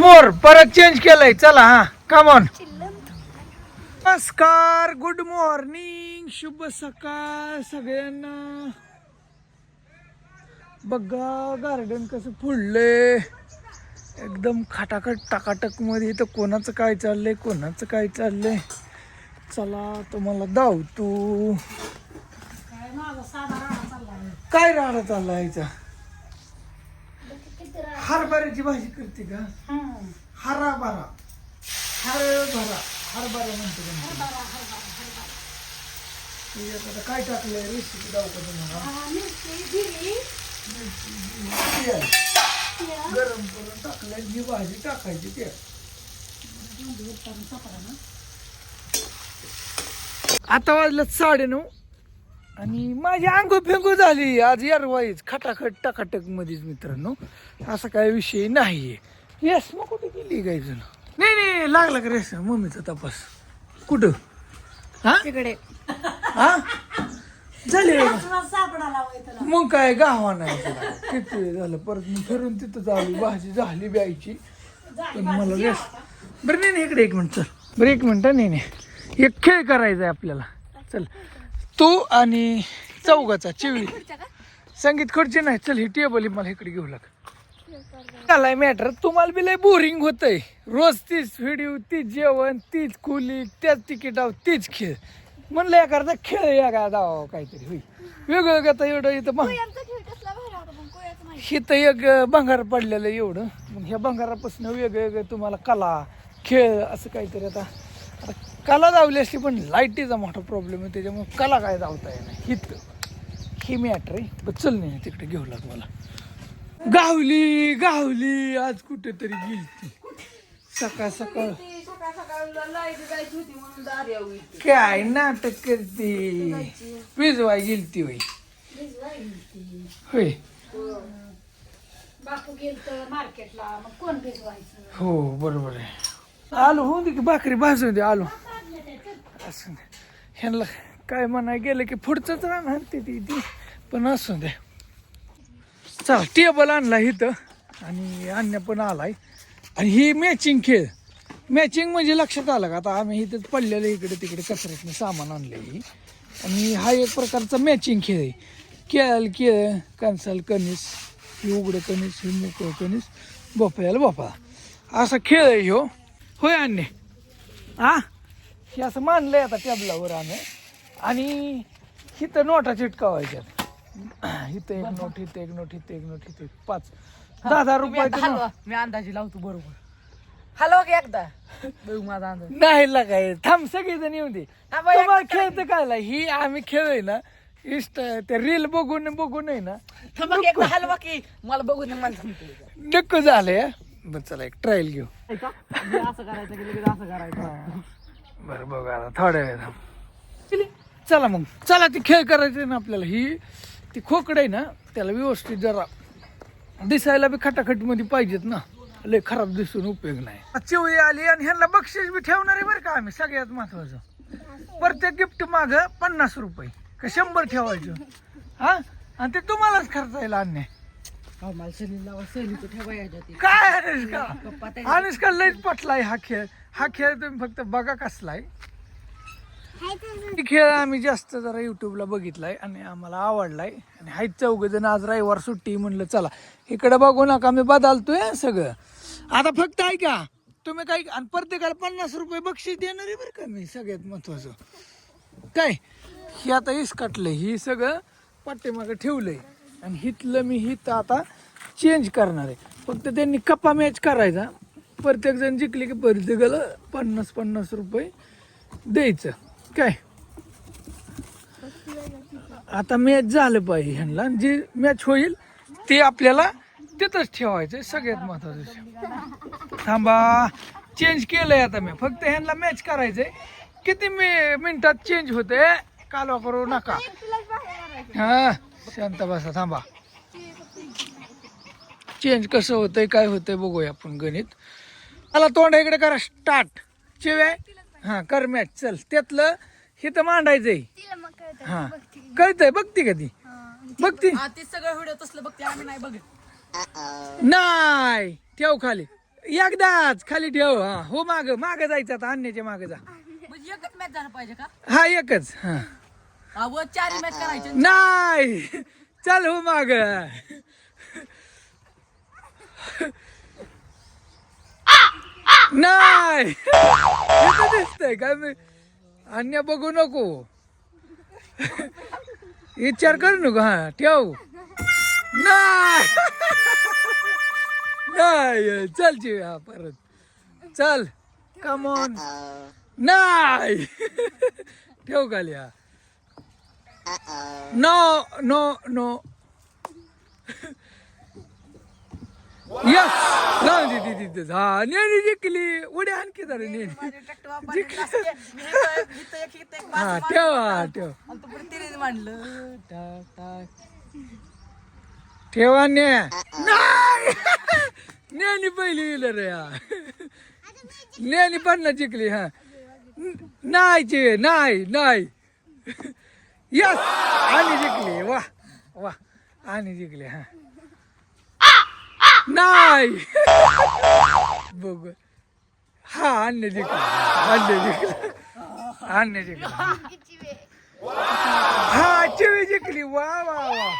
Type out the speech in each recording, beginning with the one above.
मोर परत चेंज केलंय. चला हा कमॉन नमस्कार गुड मॉर्निंग शुभ सकाळ सगळ्यांना. बघा गार्डन कसं फुललंय. एकदम खाटाखट टाकाटकमध्ये तर कोणाचं काय चाललंय कोणाचं काय चाललंय? चला तुम्हाला धावतो काय राडा चाललाय? याचा हरभऱ्याची भाजी करते का? हराभरा. हरभरा. हरभरा म्हणतो का? आता काय टाकलंय? रेसिपी दाव का तुम्हाला तेल. गरम करून टाकलंय. जी भाजी टाकायची ते. आता वाजलं साडे नऊ आणि माझी अंगू फेंगू झाली. आज यारवाईच खटाखट टकाटक मध्येच मित्रांनो. असा काय विषय नाहीये. येस मग कुठे गेली काय जण नाही नाही लागला का रेस मम्मीचा तपास. कुठं? हा? तिकडे. हा? झाले मग काय गावा नाही तुला. किती झालं? परत मी फिरून तिथं झाली भाजी झाली ब्यायची. पण मला रेस्ट बरं नाही नाही, इकडे एक मिनिट चल. बरं एक मिनिट नाही नाही. एक खेळ करायचा आहे आपल्याला. चल. तू आणि चौघाचा चिवी संगीत खुर्ची नाही चल ही टेबल मला इकडे घेऊ लाग. झालाय मॅटर तुम्हाला बी लय बोरिंग होतंय. रोज तीच व्हिडिओ तीच जेवण तीच खोली त्याच तिकीटाव तीच खेळ. म्हणलं एखादा खेळ या दावा काहीतरी होई वेगवेगळं आता एवढं इथं मग इथं एक भंगार पडलेलं आहे एवढं. मग ह्या भंगारापासून वेगळं वेगळं तुम्हाला कला खेळ असं काहीतरी आता कला धावली असली पण लाईटीचा मोठा प्रॉब्लेम आहे त्याच्यामुळे कला काय धावता येणार? हित. हे मॅटर आहे पण चल नाही तिकडे घेऊ लाग मला. गावली गावली आज कुठेतरी गेलती. सकाळ सकाळ. काय नाटक करते? पिजवाय गेलती होय. होय. बापू गेल तर मार्केटला मग कोण भिजवायचं? हो बरोबर आहे. आलो होऊन दे की भाकरी भाजून दे आलो. असून दे. ह्यांना काय म्हणाय गेलं की पुढचंच राहणार ते ती ती पण असू दे. चला टेबल आणला इथं आणि अन्य पण आलाय. आणि ही मॅचिंग खेळ. मॅचिंग म्हणजे लक्षात आलं का? आता आम्ही इथंच पडलेलं इकडे तिकडे कचऱ्यातनं सामान आणलेली. आणि हा एक प्रकारचा मॅचिंग खेळ आहे. केळ केळ कणसाल कणीस ही उघडं कणीस ही मोकळं कणीस भोपळ्याला भोपळा. असा खेळ आहे ह्यो. होय अन्य हा हे असं मानलंय आता टेबलावर आम्ही. आणि इथं नोटा चिटकावायच्यात. इथं एक नोट इथं एक नोट इथं एक नोट इथं एक पाच. दहा दहा रुपयाचं हलवा. नोट. मी अंदाजी लावतो बरोबर. हलवा की एकदा. बघ माझा अंदाज. नाही लागाय थांब सगळेजण येऊ दे. हा, तुम्हाला खेळतं काय ही आम्ही खेळ ना इष्ट ते रील बघून बघून आहे ना एकदा हलवा की मला बघून मला सांगतो नको झालंय बरं चला एक ट्रायल घेऊ. असं करायचं की लगेच असं करायचं. बरं बघा आता थोड्या वेळ. चला मग. चला ती खेळ करायचे ना आपल्याला. ही ती खोकड आहे ना त्याला व्यवस्थित जरा दिसायला बी खटाखटमध्ये पाहिजेत ना. लय खराब दिसून उपयोग नाही. चिवळी आली आणि ह्यांना बक्षीस बी ठेवणार आहे बरं का आम्ही सगळ्यात महत्वाचं. प्रत्येक गिफ्ट माग पन्नास रुपये. का शंभर ठेवायचं? हा? आणि ते तुम्हालाच खर्चायला आणणे. तो. काय अनुष्का? पप्पा त्या अनुष्का लयच पटलाय हा खेळ. हा खेळ तुम्ही फक्त बघा कसलाय. ही खेळ आम्ही जास्त जरा युट्यूबला बघितलाय आणि आम्हाला आवडलाय. आणि हाय चौघ जण आज रविवार सुट्टी म्हणलं चला इकडे बघू नका मी बदलतोय सगळं. आता फक्त ऐका तुम्ही काय आणि प्रत्येकाला पन्नास रुपये बक्षीस देणार आहे बरं का मी सगळ्यात महत्वाचं. काय? हे आता इसकटलंय ही सगळं पाठीमागं ठेवलंय. आणि हिथलं मी हित आता चेंज करणार आहे. फक्त त्यांनी कप्पा मॅच करायचा. प्रत्येक जण जिंकले की प्रत्येकाला पन्नास पन्नास रुपये द्यायचं. काय? आता मॅच झालं पाहिजे ह्यांना. जे मॅच होईल ते आपल्याला तिथंच ठेवायचं सगळ्यात महत्वाचं थांबा. चेंज केलंय आता मी. फक्त ह्यांना मॅच करायचंय. किती मी मिनिटात चेंज होते कालवा करू नका. हा. शांत बसा थांबा. चेंज कसं होतंय काय होतंय बघूया आपण गणित. मला तोंड इकडे करा स्टार्ट चिवे हा कर मॅच चल त्यातलं हे तर मांडायचंय. हा. कळतंय बघती का ती बघती. हा ते सगळं व्हिडिओ तसलं बघते आम्ही नाही बघत. नाही. ठेव खाली. एकदाच खाली ठेव. हा हो माग. माग जायचं आता अन्याच्या माग जा. म्हणजे एकच मॅच झाला पाहिजे का? हा एकच. हा. अहो चार मॅच करायचे. नाही. चल हो माग. नाही. दिसतंय काय मी? अन्य बघू नको. विचार करू नको हा ठेव. नाही. नाही चल चिव्या परत. चल कमॉन नाही. ठेव खाली हा. नो नो नो यस लावून दे ती तिथं हा नेहमी जिंकली उड्या आणखी जरा नेहमी हा ठेव हा ठेव ठेवा ने नेहमी पहिली विलर या नेहमी पन्नास जिंकली हा नाही नाही नाही यस आणि जिंकली. वा वा आणि जिंकली हा. नाही. बघ. हा अन्य जिंकली. अन्य जिंकली. अन्य जिंकली. हा चिवी जिंकली. वा वा वा.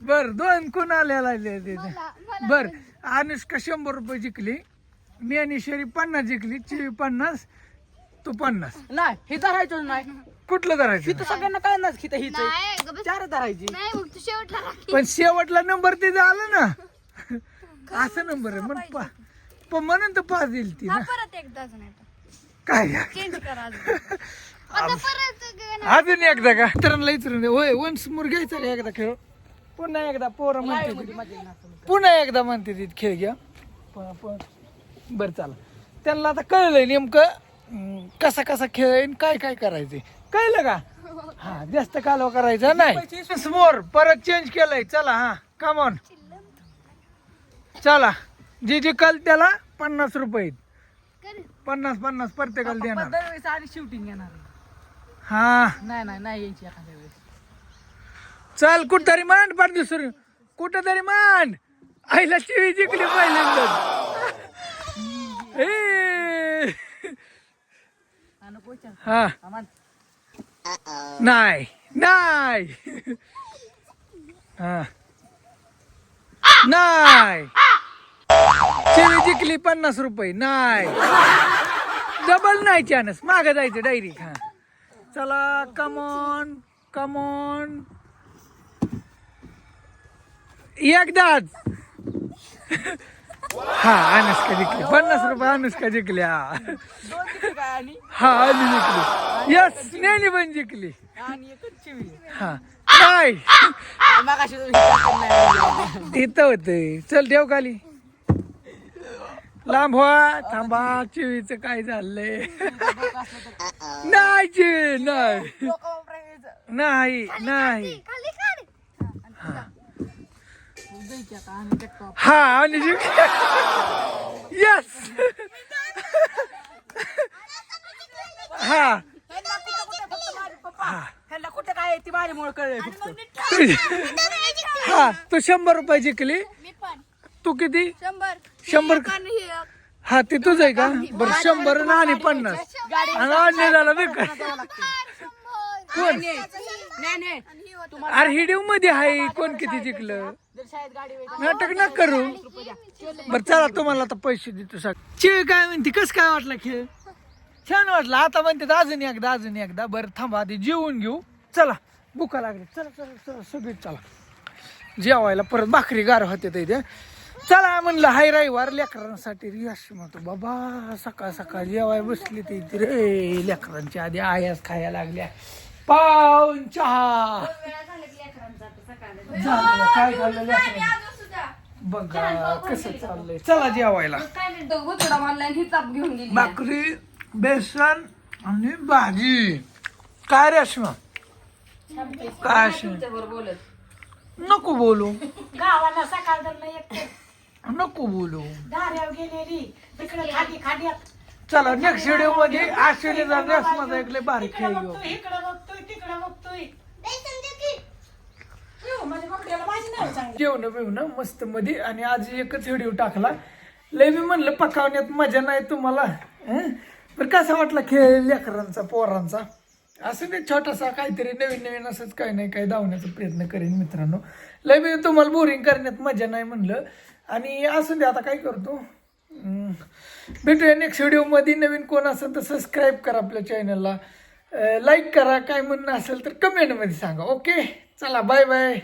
बर दोन कुणाला बर अनुष्का शंभर रुपये जिंकली. ज्ञानेश्वरी पन्नास जिंकली. चिवी पन्नास. तू पन्नास. नाही हे धरायचं नाही. कुठलं हिथं सगळ्यांना काय ना हिथं हिच नाही ग बस. चार धरायची. नाही मग तू शेवटला राखी. पण शेवटला नंबर ते झालं ना. असं नंबर आहे. मग पा पण म्हणून तर पाच दिली ती हा ना. परत एकदाच नाही काय चेंज करा अजून. आता परत ग- अजून एकदा का? मित्रांना विचारून दे. होय वन्स मोर घ्यायचा रे एकदा खेळ. पुन्हा एकदा पोरं म्हणते. पुन्हा एकदा म्हणते ती खेळ घ्या. प- प- बरं चला त्यांना आता कळलंय नेमकं. अं, कसा कसा खेळ आहे आणि काय काय करायचंय? कळलं का? हा जास्त कालवा करायचा नाही. मोर परत चेंज केलंय. चला हा कमॉन चला जे जे कल त्याला पन्नास रुपये. कर. पन्नास पन्नास प्रत्येकाला देणार. दरवेळेस आणि शूटिंग येणार हा. नाही नाही नाही यायची एखाद्या वेळेस. चल कुठतरी मांड पाठ दुसरं कुठं तरी मांड. आईला चिवी जिंकली पहिल्यांदाच. हा. नाही नाही. हा. नाही. चिवी जिंकली पन्नास रुपये नाही. डबल नाही चानस माग जायचं डायरेक्ट हा. चला कमॉन कमॉन एकदाच. हा अनुष्का जिंकली. पन्नास रुपये अनुष्का जिंकल्या. दोन तिकडे काय आणि? हा आणि जिंकली. यस नेली पण जिंकली. आणि एकच चिवी हा. नाही. नाही इथं होते. चल ठेव खाली. लांब व्हा. थांबा. चिवीच काय चाललंय नाही चिवी नाही. नाही नाही. खाली. हा आणि यस हा. ह्यांना कुठं काय आहे ती माझ्यामुळे कळलंय फक्त. हा तू शंभर रुपये जिंकली. मी पण. तू किती? शंभर. हे ते तुझं आहे का? बरं शंभर आणि आणि पन्नास. आणि अन्य झाला बरं का. कोण? नाही नाही. हे. अरे हिडिओ मध्ये आहे कोण किती जिंकलं? जर शाळेत गाडी वगैरे नाटक न करू. बर चला तुम्हाला आता पैसे देतो सांग चिळ काय म्हणते कस काय वाटला खेळ? छान वाटला आता म्हणते अजून एकदा अजून एकदा. बरं थांबा आधी जेवून घेऊ. चला बुका लागले. चला चला चला सगळे चला. जेवायला परत भाकरी गार होते तर इथे. चला म्हणलं हाय रविवार लेकरांसाठी रियाश म्हणतो. बाबा सकाळ सकाळ जेवाय बसली ते इथे रे. लेकरांच्या आधी आयास खायला लागल्या. पाऊन चहा. झालं काय झालं? बघा कसं चाललंय. चला जेवायला. भाकरी बेसन आणि भाजी. काय रेशमा काय रेशमा? नको बोलू. गावाला सकाळ धरणं एक नको बोलू. धाऱ्यावर गेलेली तिकडे खाली खाली चला नेक्स्ट व्हिडिओमध्ये आश्चर्यचा रेशमाचा एक लय भारी खेळ घेऊ बघतोय इकडे बघतोय तिकडे बघतोय. येऊ, म्हणजे मग त्याला माझी नाही चांगली. जेवण बिवणं मस्त मध्ये आणि आज एकच व्हिडिओ टाकला. लय मी म्हणलं पकावण्यात मजा नाही तुम्हाला. हं? बरं कसा वाटला खेळ लेकरांचा पोरांचा? असं ते छोटासा काहीतरी नवीन नवीन असंच काही नाही काही धावण्याचा प्रयत्न करेन मित्रांनो. लय मी तुम्हाला बोरिंग करण्यात मजा नाही म्हणलं. आणि असं दे आता काय करतो? भेटूया नेक्स्ट व्हिडिओमध्ये नवीन कोण असेल तर सबस्क्राईब करा आपल्या चॅनलला लाईक करा. काय म्हणणं असेल तर कमेंटमध्ये सांगा. ओके चला बाय बाय